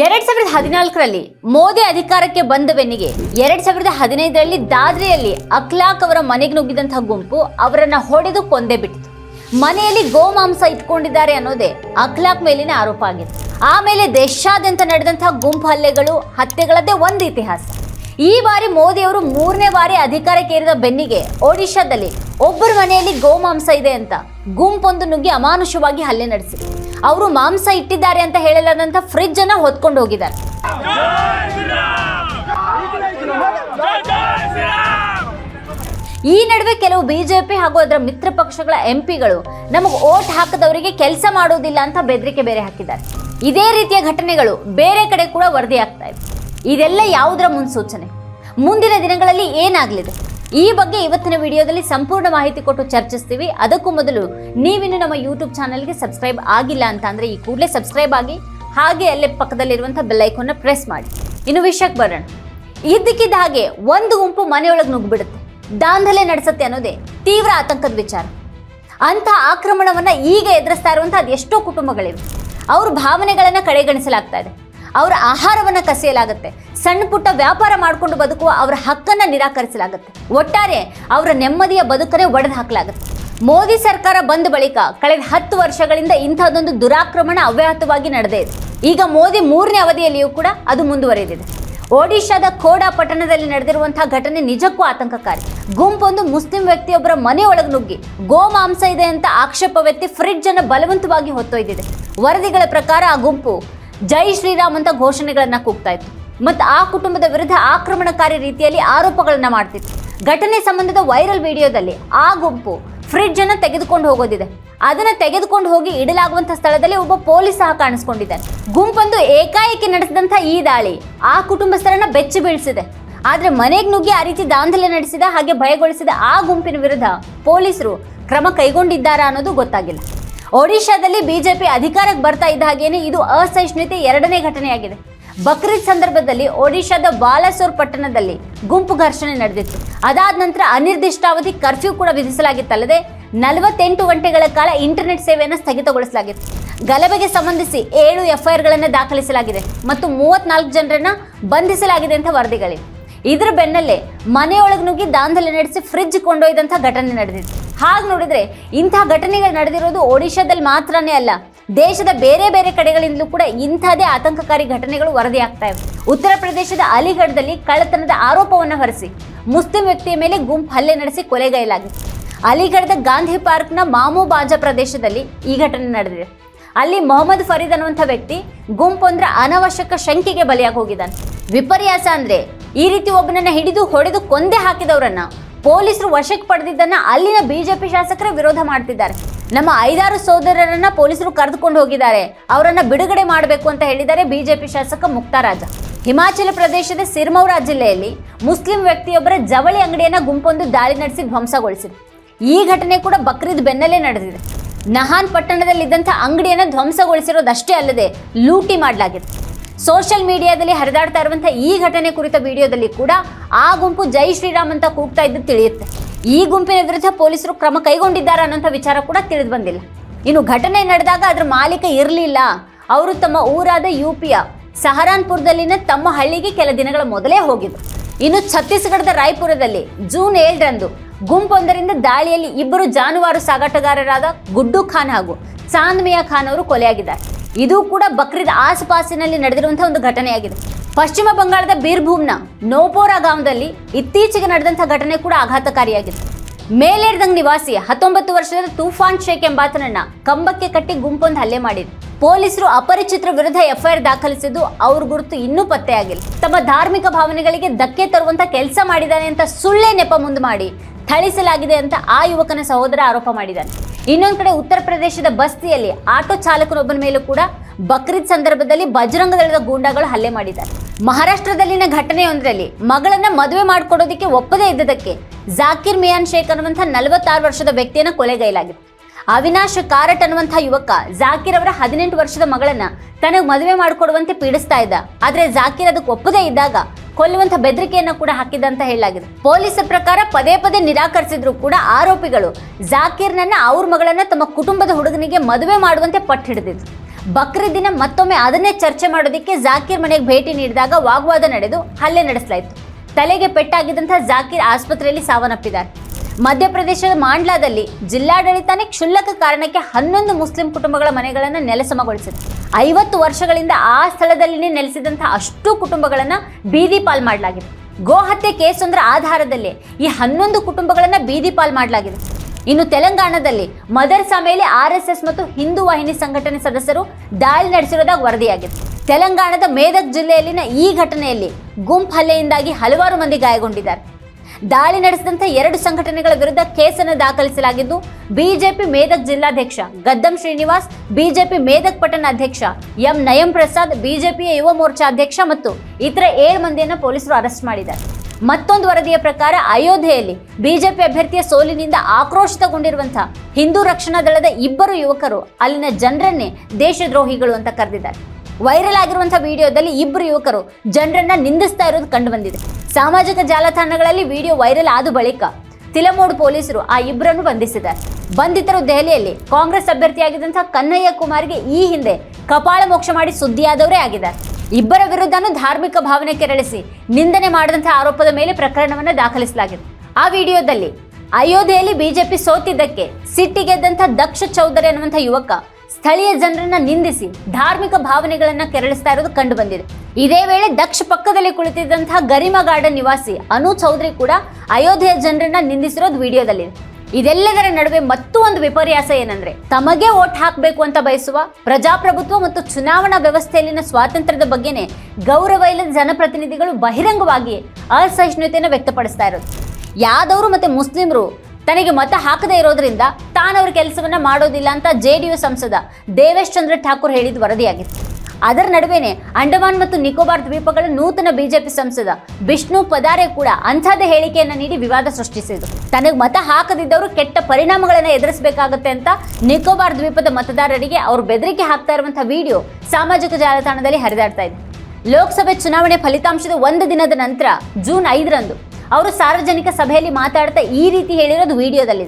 ಎರಡ್ ಸಾವಿರದ ಹದಿನಾಲ್ಕರಲ್ಲಿ ಮೋದಿ ಅಧಿಕಾರಕ್ಕೆ ಬಂದ ಬೆನ್ನಿಗೆ ಎರಡ್ ಸಾವಿರದ ಹದಿನೈದರಲ್ಲಿ ದಾದ್ರಿಯಲ್ಲಿ ಅಖ್ಲಾಕ್ ಅವರ ಮನೆಗೆ ನುಗ್ಗಿದಂತಹ ಗುಂಪು ಅವರನ್ನ ಹೊಡೆದು ಕೊಂದೇ ಬಿಟ್ಟಿತು. ಮನೆಯಲ್ಲಿ ಗೋಮಾಂಸ ಇಟ್ಕೊಂಡಿದ್ದಾರೆ ಅನ್ನೋದೇ ಅಖ್ಲಾಕ್ ಮೇಲಿನ ಆರೋಪ ಆಗಿತ್ತು. ಆಮೇಲೆ ದೇಶಾದ್ಯಂತ ನಡೆದಂತಹ ಗುಂಪು ಹಲ್ಲೆಗಳು, ಹತ್ಯೆಗಳದ್ದೇ ಒಂದು ಇತಿಹಾಸ. ಈ ಬಾರಿ ಮೋದಿಯವರು ಮೂರನೇ ಬಾರಿ ಅಧಿಕಾರಕ್ಕೇರಿದ ಬೆನ್ನಿಗೆ ಒಡಿಶಾದಲ್ಲಿ ಒಬ್ಬರ ಮನೆಯಲ್ಲಿ ಗೋಮಾಂಸ ಇದೆ ಅಂತ. ಗುಂಪೊಂದು ನುಗ್ಗಿ ಅಮಾನುಷವಾಗಿ ಹಲ್ಲೆ ನಡೆಸಿ. ಅವರು ಮಾಂಸ ಇಟ್ಟಿದ್ದಾರೆ ಅಂತ ಹೇಳಲಾದಂತ ಫ್ರಿಜ್ ಅನ್ನ ಹೊತ್ಕೊಂಡು ಹೋಗಿದ್ದಾರೆ. ಈ ನಡುವೆ ಕೆಲವು ಬಿಜೆಪಿ ಹಾಗೂ ಅದರ ಮಿತ್ರ ಪಕ್ಷಗಳ ಎಂಪಿಗಳು ನಮಗೆ ಓಟ್ ಹಾಕದವರಿಗೆ ಕೆಲಸ ಮಾಡೋದಿಲ್ಲ ಅಂತ ಬೆದರಿಕೆ ಬೇರೆ ಹಾಕಿದ್ದಾರೆ. ಇದೇ ರೀತಿಯ ಘಟನೆಗಳು ಬೇರೆ ಕಡೆ ಕೂಡ ವರದಿಯಾಗ್ತಾ ಇದೆ. ಇದೆಲ್ಲ ಯಾವುದರ ಮುನ್ಸೂಚನೆ? ಮುಂದಿನ ದಿನಗಳಲ್ಲಿ ಏನಾಗಲಿದೆ? ಈ ಬಗ್ಗೆ ಇವತ್ತಿನ ವಿಡಿಯೋದಲ್ಲಿ ಸಂಪೂರ್ಣ ಮಾಹಿತಿ ಕೊಟ್ಟು ಚರ್ಚಿಸ್ತೀವಿ. ಅದಕ್ಕೂ ಮೊದಲು ನೀವಿನ್ನು ನಮ್ಮ ಯೂಟ್ಯೂಬ್ ಚಾನಲ್ಗೆ ಸಬ್ಸ್ಕ್ರೈಬ್ ಆಗಿಲ್ಲ ಅಂತ ಅಂದ್ರೆ ಈ ಕೂಡಲೇ ಸಬ್ಸ್ಕ್ರೈಬ್ ಆಗಿ ಹಾಗೆ ಅಲ್ಲೇ ಪಕ್ಕದಲ್ಲಿರುವಂಥ ಬೆಲ್ಲೈಕನ್ನ ಪ್ರೆಸ್ ಮಾಡಿ. ಇನ್ನು ವಿಷಯಕ್ಕೆ ಬರೋಣ. ಇದ್ದಕ್ಕಿದ್ದ ಹಾಗೆ ಒಂದು ಗುಂಪು ಮನೆಯೊಳಗೆ ನುಗ್ಗಿಬಿಡುತ್ತೆ. ದಾಂಧಲೆ ನಡೆಸುತ್ತೆ ಅನ್ನೋದೇ ತೀವ್ರ ಆತಂಕದ ವಿಚಾರ. ಅಂತ ಆಕ್ರಮಣವನ್ನ ಈಗ ಎದುರಿಸ್ತಾ ಇರುವಂತಹ ಅದೆಷ್ಟೋ ಕುಟುಂಬಗಳಿವೆ. ಅವ್ರ ಭಾವನೆಗಳನ್ನ ಕಡೆಗಣಿಸಲಾಗ್ತಾ ಇದೆ. ಅವರ ಆಹಾರವನ್ನ ಕಸಿಯಲಾಗುತ್ತೆ. ಸಣ್ಣ ಪುಟ್ಟ ವ್ಯಾಪಾರ ಮಾಡಿಕೊಂಡು ಬದುಕುವ ಅವರ ಹಕ್ಕನ್ನ ನಿರಾಕರಿಸಲಾಗುತ್ತೆ. ಒಟ್ಟಾರೆ ಅವರ ನೆಮ್ಮದಿಯ ಬದುಕನ್ನೇ ಒಡೆದು ಹಾಕಲಾಗುತ್ತೆ. ಮೋದಿ ಸರ್ಕಾರ ಬಂದ ಬಳಿಕ ಕಳೆದ ಹತ್ತು ವರ್ಷಗಳಿಂದ ಇಂಥದ್ದೊಂದು ದುರಾಕ್ರಮಣ ಅವ್ಯಾಹತವಾಗಿ ನಡೆದೇ ಇದೆ. ಈಗ ಮೋದಿ ಮೂರನೇ ಅವಧಿಯಲ್ಲಿಯೂ ಕೂಡ ಅದು ಮುಂದುವರೆದಿದೆ. ಒಡಿಶಾದ ಖೋಡಾ ಪಟ್ಟಣದಲ್ಲಿ ನಡೆದಿರುವಂತಹ ಘಟನೆ ನಿಜಕ್ಕೂ ಆತಂಕಕಾರಿ. ಗುಂಪೊಂದು ಮುಸ್ಲಿಂ ವ್ಯಕ್ತಿಯೊಬ್ಬರ ಮನೆಯೊಳಗೆ ನುಗ್ಗಿ ಗೋಮಾಂಸ ಇದೆ ಅಂತ ಆಕ್ಷೇಪವೆತ್ತಿ ಫ್ರಿಡ್ಜ್ ಅನ್ನು ಬಲವಂತವಾಗಿ ಹೊತ್ತೊಯ್ದಿದೆ. ವರದಿಗಳ ಪ್ರಕಾರ ಆ ಗುಂಪು ಜೈ ಶ್ರೀರಾಮ್ ಅಂತ ಘೋಷಣೆಗಳನ್ನ ಕೂಗ್ತಾ ಇತ್ತು. ಮತ್ತು ಆ ಕುಟುಂಬದ ವಿರುದ್ಧ ಆಕ್ರಮಣಕಾರಿ ರೀತಿಯಲ್ಲಿ ಆರೋಪಗಳನ್ನ ಮಾಡ್ತಿತ್ತು. ಘಟನೆ ಸಂಬಂಧದ ವೈರಲ್ ವಿಡಿಯೋದಲ್ಲಿ ಆ ಗುಂಪು ಫ್ರಿಡ್ಜ್ ಅನ್ನ ತೆಗೆದುಕೊಂಡು ಹೋಗೋದಿದೆ. ಅದನ್ನ ತೆಗೆದುಕೊಂಡು ಹೋಗಿ ಇಡಲಾಗುವಂತ ಸ್ಥಳದಲ್ಲಿ ಒಬ್ಬ ಪೊಲೀಸ್ ಸಹ ಕಾಣಿಸ್ಕೊಂಡಿದ್ದಾನೆ ಗುಂಪೊಂದು ಏಕಾಏಕಿ ನಡೆಸಿದಂತ ಈ ದಾಳಿ ಆ ಕುಟುಂಬಸ್ಥರನ್ನ ಬೆಚ್ಚಿ ಬೀಳಿಸಿದೆ. ಆದ್ರೆ ಮನೆಗೆ ನುಗ್ಗಿ ಆ ರೀತಿ ದಾಂಧಲೆ ನಡೆಸಿದ ಹಾಗೆ ಭಯಗೊಳಿಸಿದ ಆ ಗುಂಪಿನ ವಿರುದ್ಧ ಪೊಲೀಸರು ಕ್ರಮ ಕೈಗೊಂಡಿದ್ದಾರಾ ಅನ್ನೋದು ಗೊತ್ತಾಗಿಲ್ಲ. ಒಡಿಶಾದಲ್ಲಿ ಬಿಜೆಪಿ ಅಧಿಕಾರಕ್ಕೆ ಬರ್ತಾ ಇದ್ದ ಹಾಗೇನೆ ಇದು ಅಸಹಿಷ್ಣುತೆ ಎರಡನೇ ಘಟನೆಯಾಗಿದೆ. ಬಕ್ರೀದ್ ಸಂದರ್ಭದಲ್ಲಿ ಒಡಿಶಾದ ಬಾಲಸೋರ್ ಪಟ್ಟಣದಲ್ಲಿ ಗುಂಪು ಘರ್ಷಣೆ ನಡೆದಿತ್ತು. ಅದಾದ ನಂತರ ಅನಿರ್ದಿಷ್ಟಾವಧಿ ಕರ್ಫ್ಯೂ ಕೂಡ ವಿಧಿಸಲಾಗಿತ್ತಲ್ಲದೆ ನಲವತ್ತೆಂಟು ಗಂಟೆಗಳ ಕಾಲ ಇಂಟರ್ನೆಟ್ ಸೇವೆಯನ್ನು ಸ್ಥಗಿತಗೊಳಿಸಲಾಗಿತ್ತು. ಗಲಭೆಗೆ ಸಂಬಂಧಿಸಿ ಏಳು ಎಫ್ಐಆರ್ಗಳನ್ನು ದಾಖಲಿಸಲಾಗಿದೆ ಮತ್ತು ಮೂವತ್ನಾಲ್ಕು ಜನರನ್ನ ಬಂಧಿಸಲಾಗಿದೆ ಅಂತ ವರದಿಗಳಿವೆ. ಇದರ ಬೆನ್ನಲ್ಲೇ ಮನೆಯೊಳಗೆ ನುಗ್ಗಿ ದಾಂಧಲೆ ನಡೆಸಿ ಫ್ರಿಜ್ ಕೊಂಡೊಯ್ದಂಥ ಘಟನೆ ನಡೆದಿದೆ ಹಾಗೆ ನೋಡಿದ್ರೆ ಇಂಥ ಘಟನೆಗಳು ನಡೆದಿರೋದು ಒಡಿಶಾದಲ್ಲಿ ಮಾತ್ರನೇ ಅಲ್ಲ, ದೇಶದ ಬೇರೆ ಬೇರೆ ಕಡೆಗಳಿಂದಲೂ ಕೂಡ ಇಂಥದೇ ಆತಂಕಕಾರಿ ಘಟನೆಗಳು ವರದಿಯಾಗ್ತಾ ಇವೆ. ಉತ್ತರ ಪ್ರದೇಶದ ಅಲಿಗಢದಲ್ಲಿ ಕಳ್ಳತನದ ಆರೋಪವನ್ನು ಹೊರಿಸಿ ಮುಸ್ಲಿಂ ವ್ಯಕ್ತಿಯ ಮೇಲೆ ಗುಂಪು ಹಲ್ಲೆ ನಡೆಸಿ ಕೊಲೆಗೈಲಾಗಿತ್ತು ಅಲಿಗಢದ ಗಾಂಧಿ ಪಾರ್ಕ್ನ ಮಾಮೂ ಬಾಜಾ ಪ್ರದೇಶದಲ್ಲಿ ಈ ಘಟನೆ ನಡೆದಿದೆ. ಅಲ್ಲಿ ಮೊಹಮ್ಮದ್ ಫರೀದ್ ಅನ್ನುವಂಥ ವ್ಯಕ್ತಿ ಗುಂಪೊಂದರ ಅನವಶ್ಯಕ ಶಂಕೆಗೆ ಬಲಿಯಾಗಿ ಹೋಗಿದ್ದಾನೆ. ವಿಪರ್ಯಾಸ ಅಂದ್ರೆ ಈ ರೀತಿ ಒಬ್ಬನನ್ನ ಹಿಡಿದು ಹೊಡೆದು ಕೊಂದೆ ಹಾಕಿದವರನ್ನ ಪೊಲೀಸರು ವಶಕ್ಕೆ ಪಡೆದಿದ್ದನ್ನ ಅಲ್ಲಿನ ಬಿಜೆಪಿ ಶಾಸಕರ ವಿರೋಧ ಮಾಡ್ತಿದ್ದಾರೆ. ನಮ್ಮ ಐದಾರು ಸೋದರರನ್ನ ಪೊಲೀಸರು ಕರೆದುಕೊಂಡು ಹೋಗಿದ್ದಾರೆ. ಅವರನ್ನ ಬಿಡುಗಡೆ ಮಾಡಬೇಕು ಅಂತ ಹೇಳಿದ್ದಾರೆ ಬಿಜೆಪಿ ಶಾಸಕ ಮುಕ್ತಾರಾಜ. ಹಿಮಾಚಲ ಪ್ರದೇಶದ ಸಿರ್ಮೌರಾ ಜಿಲ್ಲೆಯಲ್ಲಿ ಮುಸ್ಲಿಂ ವ್ಯಕ್ತಿಯೊಬ್ಬರ ಜವಳಿ ಅಂಗಡಿಯನ್ನ ಗುಂಪೊಂದು ದಾಳಿ ನಡೆಸಿ ಧ್ವಂಸಗೊಳಿಸಿದೆ. ಈ ಘಟನೆ ಕೂಡ ಬಕ್ರೀದ್ ಬೆನ್ನಲ್ಲೇ ನಡೆದಿದೆ. ನಹಾನ್ ಪಟ್ಟಣದಲ್ಲಿದ್ದಂಥ ಅಂಗಡಿಯನ್ನು ಧ್ವಂಸಗೊಳಿಸಿರೋದಷ್ಟೇ ಅಲ್ಲದೆ ಲೂಟಿ ಮಾಡಲಾಗಿದೆ. ಸೋಷಿಯಲ್ ಮೀಡಿಯಾದಲ್ಲಿ ಹರಿದಾಡ್ತಾ ಇರುವಂತಹ ಈ ಘಟನೆ ಕುರಿತ ವಿಡಿಯೋದಲ್ಲಿ ಕೂಡ ಆ ಗುಂಪು ಜೈ ಶ್ರೀರಾಮ್ ಅಂತ ಕೂಗ್ತಾ ಇದ್ದು ತಿಳಿಯುತ್ತೆ. ಈ ಗುಂಪಿನ ವಿರುದ್ಧ ಪೊಲೀಸರು ಕ್ರಮ ಕೈಗೊಂಡಿದ್ದಾರೆ ಅನ್ನೋಂಥ ವಿಚಾರ ಕೂಡ ತಿಳಿದು ಬಂದಿಲ್ಲ. ಇನ್ನು ಘಟನೆ ನಡೆದಾಗ ಅದರ ಮಾಲೀಕ ಇರಲಿಲ್ಲ. ಅವರು ತಮ್ಮ ಊರಾದ ಯು ಪಿಯ ಸಹರಾನ್ಪುರದಲ್ಲಿನ ತಮ್ಮ ಹಳ್ಳಿಗೆ ಕೆಲ ದಿನಗಳ ಮೊದಲೇ ಹೋಗಿದ್ರು. ಇನ್ನು ಛತ್ತೀಸ್ಗಢದ ರಾಯ್ಪುರದಲ್ಲಿ ಜೂನ್ ಏಳರಂದು ಗುಂಪೊಂದರಿಂದ ದಾಳಿಯಲ್ಲಿ ಇಬ್ಬರು ಜಾನುವಾರು ಸಾಗಾಟಗಾರರಾದ ಗುಡ್ಡು ಖಾನ್ ಹಾಗೂ ಚಾಂದ್ಮಿಯಾ ಖಾನ್ ಅವರು ಕೊಲೆಯಾಗಿದ್ದಾರೆ. ಇದು ಕೂಡ ಬಕ್ರೀದ್ ಆಸುಪಾಸಿನಲ್ಲಿ ನಡೆದಿರುವಂತಹ ಒಂದು ಘಟನೆಯಾಗಿದೆ. ಪಶ್ಚಿಮ ಬಂಗಾಳದ ಬೀರ್ಭೂಮ್ನ ನೋಪೋರಾ ಗ್ರಾಮದಲ್ಲಿ ಇತ್ತೀಚೆಗೆ ನಡೆದಂತಹ ಘಟನೆ ಕೂಡ ಆಘಾತಕಾರಿಯಾಗಿದೆ. ಮೇಲೇರ್ದಂಗ್ ನಿವಾಸಿ ಹತ್ತೊಂಬತ್ತು ವರ್ಷದ ತೂಫಾನ್ ಶೇಖ್ ಎಂಬಾತನನ್ನ ಕಂಬಕ್ಕೆ ಕಟ್ಟಿ ಗುಂಪೊಂದು ಹಲ್ಲೆ ಮಾಡಿದೆ. ಪೊಲೀಸರು ಅಪರಿಚಿತರ ವಿರುದ್ಧ ಎಫ್ಐಆರ್ ದಾಖಲಿಸಿದ್ದು ಅವ್ರ ಗುರುತು ಇನ್ನೂ ಪತ್ತೆಯಾಗಿಲ್ಲ. ತಮ್ಮ ಧಾರ್ಮಿಕ ಭಾವನೆಗಳಿಗೆ ಧಕ್ಕೆ ತರುವಂತ ಕೆಲಸ ಮಾಡಿದ್ದಾನೆ ಅಂತ ಸುಳ್ಳೆ ನೆಪ ಮುಂದೆ ಮಾಡಿ ಥಳಿಸಲಾಗಿದೆ ಅಂತ ಆ ಯುವಕನ ಸಹೋದರ ಆರೋಪ ಮಾಡಿದ್ದಾನೆ. ಇನ್ನೊಂದು ಕಡೆ ಉತ್ತರ ಪ್ರದೇಶದ ಬಸ್ತಿಯಲ್ಲಿ ಆಟೋ ಚಾಲಕನೊಬ್ಬನ ಮೇಲೂ ಕೂಡ ಬಕ್ರೀದ್ ಸಂದರ್ಭದಲ್ಲಿ ಬಜರಂಗ ದಳದ ಗೂಂಡಾಗಳು ಹಲ್ಲೆ ಮಾಡಿದ್ದಾರೆ. ಮಹಾರಾಷ್ಟ್ರದಲ್ಲಿನ ಘಟನೆಯೊಂದರಲ್ಲಿ ಮಗಳನ್ನ ಮದುವೆ ಮಾಡಿಕೊಡೋದಕ್ಕೆ ಒಪ್ಪದೇ ಇದ್ದದಕ್ಕೆ ಜಾಕಿರ್ ಮಿಯಾನ್ ಶೇಖ್ ಅನ್ನುವಂಥ ನಲವತ್ತಾರು ವರ್ಷದ ವ್ಯಕ್ತಿಯನ್ನ ಕೊಲೆಗೈಲಾಗಿದೆ ಅವಿನಾಶ್ ಕಾರಟ್ ಅನ್ನುವಂಥ ಯುವಕ ಜಾಕಿರ್ ಅವರ ಹದಿನೆಂಟು ವರ್ಷದ ಮಗಳನ್ನ ತನಗೆ ಮದುವೆ ಮಾಡಿಕೊಡುವಂತೆ ಪೀಡಿಸ್ತಾ ಇದ್ದ. ಆದರೆ ಜಾಕಿರ್ ಅದಕ್ಕೆ ಒಪ್ಪದೇ ಇದ್ದಾಗ ಕೊಲ್ಲುವಂತ ಬೆದರಿಕೆಯನ್ನ ಕೂಡ ಹಾಕಿದ ಅಂತ ಹೇಳಲಾಗಿದೆ. ಪೊಲೀಸರ ಪ್ರಕಾರ ಪದೇ ಪದೇ ನಿರಾಕರಿಸಿದ್ರು ಕೂಡ ಆರೋಪಿಗಳು ಜಾಕೀರ್ನನ್ನ ಅವ್ರ ಮಗಳನ್ನ ತಮ್ಮ ಕುಟುಂಬದ ಹುಡುಗನಿಗೆ ಮದುವೆ ಮಾಡುವಂತೆ ಪಟ್ಟು ಹಿಡಿದಿದ್ರು. ಬಕ್ರೀದ್ ದಿನ ಮತ್ತೊಮ್ಮೆ ಅದನ್ನೇ ಚರ್ಚೆ ಮಾಡೋದಕ್ಕೆ ಜಾಕೀರ್ ಮನೆಗೆ ಭೇಟಿ ನೀಡಿದಾಗ ವಾಗ್ವಾದ ನಡೆದು ಹಲ್ಲೆ ನಡೆಸಲಾಯಿತು. ತಲೆಗೆ ಪೆಟ್ಟಾಗಿದ್ದಂಥ ಜಾಕೀರ್ ಆಸ್ಪತ್ರೆಯಲ್ಲಿ ಸಾವನ್ನಪ್ಪಿದ್ದಾರೆ. ಮಧ್ಯಪ್ರದೇಶದ ಮಾಂಡ್ಲಾದಲ್ಲಿ ಜಿಲ್ಲಾಡಳಿತನೇ ಕ್ಷುಲ್ಲಕ ಕಾರಣಕ್ಕೆ ಹನ್ನೊಂದು ಮುಸ್ಲಿಂ ಕುಟುಂಬಗಳ ಮನೆಗಳನ್ನು ನೆಲಸಮಗೊಳಿಸಿದೆ ಐವತ್ತು ವರ್ಷಗಳಿಂದ ಆ ಸ್ಥಳದಲ್ಲಿನೇ ನೆಲೆಸಿದಂತಹ ಅಷ್ಟು ಕುಟುಂಬಗಳನ್ನು ಬೀದಿ ಪಾಲ್ ಮಾಡಲಾಗಿದೆ. ಗೋಹತ್ಯೆ ಕೇಸೊಂದರ ಆಧಾರದಲ್ಲಿ ಈ ಹನ್ನೊಂದು ಕುಟುಂಬಗಳನ್ನು ಬೀದಿ ಪಾಲ್ ಮಾಡಲಾಗಿದೆ. ಇನ್ನು ತೆಲಂಗಾಣದಲ್ಲಿ ಮದರ್ಸಾ ಮೇಲೆ ಆರ್ ಎಸ್ ಎಸ್ ಮತ್ತು ಹಿಂದೂ ವಾಹಿನಿ ಸಂಘಟನೆ ಸದಸ್ಯರು ದಾಳಿ ನಡೆಸಿರುವುದಾಗಿ ವರದಿಯಾಗಿದೆ. ತೆಲಂಗಾಣದ ಮೇದಕ್ ಜಿಲ್ಲೆಯಲ್ಲಿನ ಈ ಘಟನೆಯಲ್ಲಿ ಗುಂಪು ಹಲ್ಲೆಯಿಂದಾಗಿ ಹಲವಾರು ಮಂದಿ ಗಾಯಗೊಂಡಿದ್ದಾರೆ. ದಾಳಿ ನಡೆಸಿದಂಥ ಎರಡು ಸಂಘಟನೆಗಳ ವಿರುದ್ಧ ಕೇಸನ್ನು ದಾಖಲಿಸಲಾಗಿದ್ದು, ಬಿಜೆಪಿ ಮೇದಕ್ ಜಿಲ್ಲಾಧ್ಯಕ್ಷ ಗದ್ದಂ ಶ್ರೀನಿವಾಸ್, ಬಿಜೆಪಿ ಮೇದಕ್ ಪಟ್ಟಣ ಅಧ್ಯಕ್ಷ ಎಂ ನಯಂ ಪ್ರಸಾದ್, ಬಿಜೆಪಿಯ ಯುವ ಮೋರ್ಚಾ ಅಧ್ಯಕ್ಷ ಮತ್ತು ಇತರ ಏಳು ಮಂದಿಯನ್ನು ಪೊಲೀಸರು ಅರೆಸ್ಟ್ ಮಾಡಿದ್ದಾರೆ. ಮತ್ತೊಂದು ವರದಿಯ ಪ್ರಕಾರ ಅಯೋಧ್ಯೆಯಲ್ಲಿ ಬಿಜೆಪಿ ಅಭ್ಯರ್ಥಿಯ ಸೋಲಿನಿಂದ ಆಕ್ರೋಶಿತಗೊಂಡಿರುವಂತಹ ಹಿಂದೂ ರಕ್ಷಣಾ ದಳದ ಇಬ್ಬರು ಯುವಕರು ಅಲ್ಲಿನ ಜನರನ್ನೇ ದೇಶದ್ರೋಹಿಗಳು ಅಂತ ಕರೆದಿದ್ದಾರೆ. ವೈರಲ್ ಆಗಿರುವಂತಹ ವಿಡಿಯೋದಲ್ಲಿ ಇಬ್ಬರು ಯುವಕರು ಜನರನ್ನ ನಿಂದಿಸ್ತಾ ಇರೋದು ಕಂಡುಬಂದಿದೆ ಸಾಮಾಜಿಕ ಜಾಲತಾಣಗಳಲ್ಲಿ ವಿಡಿಯೋ ವೈರಲ್ ಆದ ಬಳಿಕ ತಿಲಮೋಡ್ ಪೊಲೀಸರು ಆ ಇಬ್ಬರನ್ನು ಬಂಧಿಸಿದ್ದಾರೆ. ಬಂಧಿತರು ದೆಹಲಿಯಲ್ಲಿ ಕಾಂಗ್ರೆಸ್ ಅಭ್ಯರ್ಥಿಯಾಗಿದ್ದಂತಹ ಕನ್ನಯ್ಯ ಕುಮಾರ್ಗೆ ಈ ಹಿಂದೆ ಕಪಾಳ ಮೋಕ್ಷ ಮಾಡಿ ಸುದ್ದಿಯಾದವರೇ ಆಗಿದ್ದಾರೆ. ಇಬ್ಬರ ವಿರುದ್ಧನೂ ಧಾರ್ಮಿಕ ಭಾವನೆ ಕೆರಳಿಸಿ ನಿಂದನೆ ಮಾಡಿದಂತಹ ಆರೋಪದ ಮೇಲೆ ಪ್ರಕರಣವನ್ನು ದಾಖಲಿಸಲಾಗಿದೆ. ಆ ವಿಡಿಯೋದಲ್ಲಿ ಅಯೋಧ್ಯೆಯಲ್ಲಿ ಬಿಜೆಪಿ ಸೋತಿದ್ದಕ್ಕೆ ಸಿಟ್ಟಿಗೆದ್ದಂಥ ದಕ್ಷ ಚೌಧರಿ ಅನ್ನುವಂಥ ಯುವಕ ಸ್ಥಳೀಯ ಜನರನ್ನ ನಿಂದಿಸಿ ಧಾರ್ಮಿಕ ಭಾವನೆಗಳನ್ನ ಕೆರಳಿಸ್ತಾ ಇರೋದು ಕಂಡು ಬಂದಿದೆ ಇದೇ ವೇಳೆ ದಕ್ಷ ಪಕ್ಕದಲ್ಲಿ ಕುಳಿತಿದ್ದಂತಹ ಗರಿಮಾ ಗಾರ್ಡನ್ ನಿವಾಸಿ ಅನು ಚೌಧರಿ ಕೂಡ ಅಯೋಧ್ಯೆಯ ಜನರನ್ನ ನಿಂದಿಸಿರೋದು ವಿಡಿಯೋದಲ್ಲಿ ಇದೆಲ್ಲದರ ನಡುವೆ ಮತ್ತೂ ಒಂದು ವಿಪರ್ಯಾಸ ಏನಂದ್ರೆ, ತಮಗೆ ಓಟ್ ಹಾಕಬೇಕು ಅಂತ ಬಯಸುವ ಪ್ರಜಾಪ್ರಭುತ್ವ ಮತ್ತು ಚುನಾವಣಾ ವ್ಯವಸ್ಥೆಯಲ್ಲಿನ ಸ್ವಾತಂತ್ರ್ಯದ ಬಗ್ಗೆನೇ ಗೌರವ ಇಲ್ಲದ ಜನಪ್ರತಿನಿಧಿಗಳು ಬಹಿರಂಗವಾಗಿ ಅಸಹಿಷ್ಣುತೆಯನ್ನು ವ್ಯಕ್ತಪಡಿಸ್ತಾ ಇರೋದು. ಯಾದವರು ಮತ್ತೆ ಮುಸ್ಲಿಮರು ತನಗೆ ಮತ ಹಾಕದೇ ಇರೋದ್ರಿಂದ ತಾನವ್ರ ಕೆಲಸವನ್ನ ಮಾಡೋದಿಲ್ಲ ಅಂತ ಜೆ ಸಂಸದ ದೇವೇಶ್ ಚಂದ್ರ ಠಾಕೂರ್ ಹೇಳಿದ ವರದಿಯಾಗಿತ್ತು. ಅದರ ನಡುವೆನೆ ಅಂಡಮಾನ್ ಮತ್ತು ನಿಕೋಬಾರ್ ದ್ವೀಪಗಳ ನೂತನ ಬಿಜೆಪಿ ಸಂಸದ ವಿಷ್ಣು ಪದಾರೆ ಕೂಡ ಅಂಥದ್ದೇ ಹೇಳಿಕೆಯನ್ನ ನೀಡಿ ವಿವಾದ ಸೃಷ್ಟಿಸಿದ್ರು. ತನಗೆ ಮತ ಹಾಕದಿದ್ದವರು ಕೆಟ್ಟ ಪರಿಣಾಮಗಳನ್ನು ಎದುರಿಸಬೇಕಾಗುತ್ತೆ ಅಂತ ನಿಕೋಬಾರ್ ದ್ವೀಪದ ಮತದಾರರಿಗೆ ಅವರು ಬೆದರಿಕೆ ಹಾಕ್ತಾ ಇರುವಂತಹ ವಿಡಿಯೋ ಸಾಮಾಜಿಕ ಜಾಲತಾಣದಲ್ಲಿ ಹರಿದಾಡ್ತಾ ಇದೆ ಲೋಕಸಭೆ ಚುನಾವಣೆ ಫಲಿತಾಂಶದ ಒಂದು ದಿನದ ನಂತರ ಜೂನ್ ಐದರಂದು ಅವರು ಸಾರ್ವಜನಿಕ ಸಭೆಯಲ್ಲಿ ಮಾತಾಡ್ತಾ ಈ ರೀತಿ ಹೇಳಿರೋದು ವಿಡಿಯೋದಲ್ಲಿ.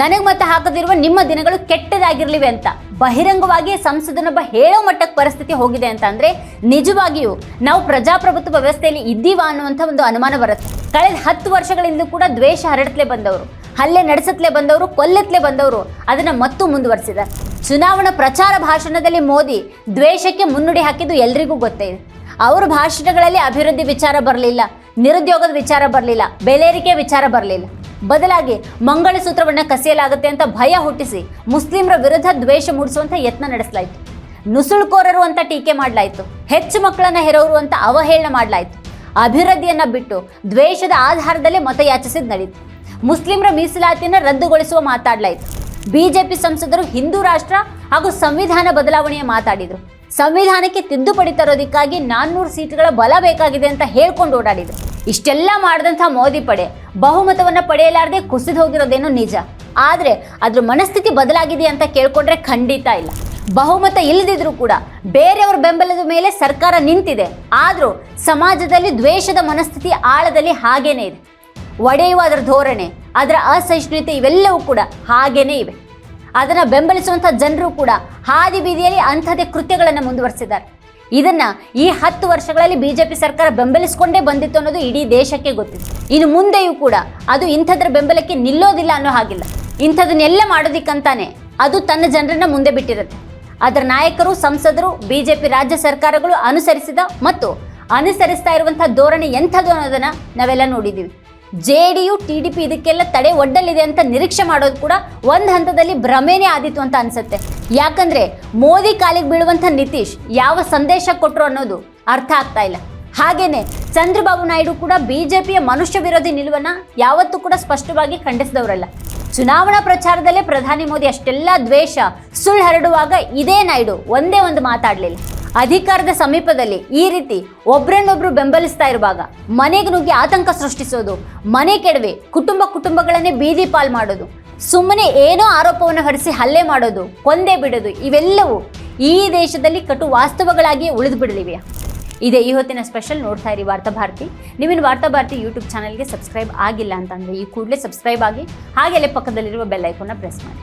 ನನಗೆ ಮತ್ತೆ ಹಾಕದಿರುವ ನಿಮ್ಮ ದಿನಗಳು ಕೆಟ್ಟದಾಗಿರ್ಲಿವೆ ಅಂತ. ಬಹಿರಂಗವಾಗಿ ಸಂಸದನೊಬ್ಬ ಹೇಳೋ ಮಟ್ಟಕ್ಕೆ ಪರಿಸ್ಥಿತಿ ಹೋಗಿದೆ ಅಂತ ಅಂದ್ರೆ ನಿಜವಾಗಿಯೂ ನಾವು ಪ್ರಜಾಪ್ರಭುತ್ವ ವ್ಯವಸ್ಥೆಯಲ್ಲಿ ಇದ್ದೀವಾ ಅನ್ನುವಂಥ ಒಂದು ಅನುಮಾನ ಬರುತ್ತೆ. ಕಳೆದ ಹತ್ತು ವರ್ಷಗಳಿಂದ ಕೂಡ ದ್ವೇಷ ಹರಡತ್ಲೆ ಬಂದವರು, ಹಲ್ಲೆ ನಡೆಸತ್ಲೆ ಬಂದವರು, ಕೊಲ್ಲತ್ಲೆ ಬಂದವರು ಅದನ್ನ ಮತ್ತೂ ಮುಂದುವರಿಸಿದ್ದಾರೆ. ಚುನಾವಣಾ ಪ್ರಚಾರ ಭಾಷಣದಲ್ಲಿ ಮೋದಿ ದ್ವೇಷಕ್ಕೆ ಮುನ್ನುಡಿ ಹಾಕಿದ್ದು ಎಲ್ರಿಗೂ ಗೊತ್ತೇ ಅವ್ರ ಭಾಷಣಗಳಲ್ಲಿ ಅಭಿವೃದ್ಧಿ ವಿಚಾರ ಬರಲಿಲ್ಲ ನಿರುದ್ಯೋಗದ ವಿಚಾರ ಬರಲಿಲ್ಲ ಬೆಲೇರಿಕೆ ವಿಚಾರ ಬರಲಿಲ್ಲ. ಬದಲಾಗಿ ಮಂಗಳಸೂತ್ರವನ್ನು ಕಸಿಯಲಾಗುತ್ತೆ ಅಂತ ಭಯ ಹುಟ್ಟಿಸಿ ಮುಸ್ಲಿಮರ ವಿರುದ್ಧ ದ್ವೇಷ ಮೂಡಿಸುವಂಥ ಯತ್ನ ನಡೆಸಲಾಯಿತು. ನುಸುಳುಕೋರರು ಅಂತ ಟೀಕೆ ಮಾಡಲಾಯಿತು, ಹೆಚ್ಚು ಮಕ್ಕಳನ್ನು ಹೆರೋರು ಅಂತ ಅವಹೇಳನ ಮಾಡಲಾಯಿತು. ಅಭಿವೃದ್ಧಿಯನ್ನು ಬಿಟ್ಟು ದ್ವೇಷದ ಆಧಾರದಲ್ಲಿ ಮತಯಾಚಿಸಿದ ನಡೀತು. ಮುಸ್ಲಿಮರ ಮೀಸಲಾತಿಯನ್ನು ರದ್ದುಗೊಳಿಸುವ ಮಾತಾಡಲಾಯಿತು. ಬಿಜೆಪಿ ಸಂಸದರು ಹಿಂದೂ ರಾಷ್ಟ್ರ ಹಾಗೂ ಸಂವಿಧಾನ ಬದಲಾವಣೆಯ ಮಾತಾಡಿದರು. ಸಂವಿಧಾನಕ್ಕೆ ತಿದ್ದುಪಡಿ ತರೋದಕ್ಕಾಗಿ ನಾನ್ನೂರು ಸೀಟ್ಗಳ ಬಲ ಬೇಕಾಗಿದೆ ಅಂತ ಹೇಳ್ಕೊಂಡು ಓಡಾಡಿದ್ರು. ಇಷ್ಟೆಲ್ಲ ಮಾಡಿದಂಥ ಮೋದಿ ಪಡೆ, ಬಹುಮತವನ್ನು ಪಡೆಯಲಾರದೆ ಕುಸಿದು ಹೋಗಿರೋದೇನೋ ನಿಜ. ಆದರೆ ಅದ್ರ ಮನಸ್ಥಿತಿ ಬದಲಾಗಿದೆ ಅಂತ ಕೇಳ್ಕೊಂಡ್ರೆ ಖಂಡಿತ ಇಲ್ಲ. ಬಹುಮತ ಇಲ್ಲದಿದ್ರೂ ಕೂಡ ಬೇರೆಯವ್ರ ಬೆಂಬಲದ ಮೇಲೆ ಸರ್ಕಾರ ನಿಂತಿದೆ. ಆದರೂ ಸಮಾಜದಲ್ಲಿ ದ್ವೇಷದ ಮನಸ್ಥಿತಿ ಆಳದಲ್ಲಿ ಹಾಗೇನೇ ಇದೆ. ಒಡೆಯುವ ಅದರ ಧೋರಣೆ, ಅದರ ಅಸಹಿಷ್ಣುತೆ ಇವೆಲ್ಲವೂ ಕೂಡ ಹಾಗೇನೇ ಇವೆ. ಅದನ್ನು ಬೆಂಬಲಿಸುವಂಥ ಜನರು ಕೂಡ ಹಾದಿ ಬೀದಿಯಲ್ಲಿ ಅಂಥದೇ ಕೃತ್ಯಗಳನ್ನು ಮುಂದುವರಿಸಿದ್ದಾರೆ. ಇದನ್ನ ಈ ಹತ್ತು ವರ್ಷಗಳಲ್ಲಿ ಬಿಜೆಪಿ ಸರ್ಕಾರ ಬೆಂಬಲಿಸಿಕೊಂಡೇ ಬಂದಿತ್ತು ಅನ್ನೋದು ಇಡೀ ದೇಶಕ್ಕೆ ಗೊತ್ತಿತ್ತು ಇನ್ನು ಮುಂದೆಯೂ ಕೂಡ ಅದು ಇಂಥದ್ರ ಬೆಂಬಲಕ್ಕೆ ನಿಲ್ಲೋದಿಲ್ಲ ಅನ್ನೋ ಹಾಗಿಲ್ಲ. ಇಂಥದನ್ನೆಲ್ಲ ಮಾಡೋದಿಕ್ಕಂತಾನೆ ಅದು ತನ್ನ ಜನರನ್ನ ಮುಂದೆ ಬಿಟ್ಟಿರುತ್ತೆ. ಅದರ ನಾಯಕರು, ಸಂಸದರು, ಬಿಜೆಪಿ ರಾಜ್ಯ ಸರ್ಕಾರಗಳು ಅನುಸರಿಸಿದ ಮತ್ತು ಅನುಸರಿಸ್ತಾ ಇರುವಂತಹ ಧೋರಣೆ ಎಂಥದ್ದು ಅನ್ನೋದನ್ನ ನಾವೆಲ್ಲ ನೋಡಿದ್ದೀವಿ. J D U, T D P ಇದಕ್ಕೆಲ್ಲ ತಡೆ ಒಡ್ಡಲಿದೆ ಅಂತ ನಿರೀಕ್ಷೆ ಮಾಡೋದು ಕೂಡ ಒಂದು ಹಂತದಲ್ಲಿ ಭ್ರಮೆನೇ ಆದಿತ್ತು ಅಂತ ಅನ್ಸುತ್ತೆ. ಯಾಕಂದ್ರೆ ಮೋದಿ ಕಾಲಿಗೆ ಬೀಳುವಂಥ ನಿತೀಶ್ ಯಾವ ಸಂದೇಶ ಕೊಟ್ಟರು ಅನ್ನೋದು ಅರ್ಥ ಆಗ್ತಾ ಇಲ್ಲ. ಹಾಗೇನೆ ಚಂದ್ರಬಾಬು ನಾಯ್ಡು ಕೂಡ ಬಿಜೆಪಿಯ ಮನುಷ್ಯ ವಿರೋಧಿ ನಿಲುವನ್ನ ಯಾವತ್ತೂ ಕೂಡ ಸ್ಪಷ್ಟವಾಗಿ ಖಂಡಿಸಿದವರಲ್ಲ. ಚುನಾವಣಾ ಪ್ರಚಾರದಲ್ಲೇ ಪ್ರಧಾನಿ ಮೋದಿ ಅಷ್ಟೆಲ್ಲ ದ್ವೇಷ, ಸುಳ್ಳು ಹರಡುವಾಗ ಇದೇ ನಾಯ್ಡು ಒಂದೇ ಒಂದು ಮಾತಾಡಲಿಲ್ಲ. ಅಧಿಕಾರದ ಸಮೀಪದಲ್ಲಿ ಈ ರೀತಿ ಒಬ್ರನ್ನೊಬ್ರು ಬೆಂಬಲಿಸ್ತಾ ಇರುವಾಗ ಮನೆಗೆ ನುಗ್ಗಿ ಆತಂಕ ಸೃಷ್ಟಿಸೋದು, ಮನೆ ಕೆಡವೆ ಕುಟುಂಬ ಕುಟುಂಬಗಳನ್ನೇ ಬೀದಿ ಪಾಲ್ ಮಾಡೋದು, ಸುಮ್ಮನೆ ಏನೋ ಆರೋಪವನ್ನು ಹೊರಿಸಿ ಹಲ್ಲೆ ಮಾಡೋದು, ಕೊಂದೇ ಬಿಡೋದು, ಇವೆಲ್ಲವೂ ಈ ದೇಶದಲ್ಲಿ ಕಟು ವಾಸ್ತವಗಳಾಗಿಯೇ ಉಳಿದು ಬಿಡಲಿವೆ. ಇದೇ ಈ ಹೊತ್ತಿನ ಸ್ಪೆಷಲ್ ನೋಡ್ತಾ ಇರಿ ವಾರ್ತಾ ಭಾರತಿ. ನೀವಿನ ವಾರ್ತಾ ಭಾರತಿ ಯೂಟ್ಯೂಬ್ ಚಾನಲ್ಗೆ ಸಬ್ಸ್ಕ್ರೈಬ್ ಆಗಿಲ್ಲ ಅಂತಂದರೆ ಈ ಕೂಡಲೇ ಸಬ್ಸ್ಕ್ರೈಬ್ ಆಗಿ ಹಾಗೆಲ್ಲೇ ಪಕ್ಕದಲ್ಲಿರುವ ಬೆಲ್ ಐಕೋನ್ನ ಪ್ರೆಸ್ ಮಾಡಿ.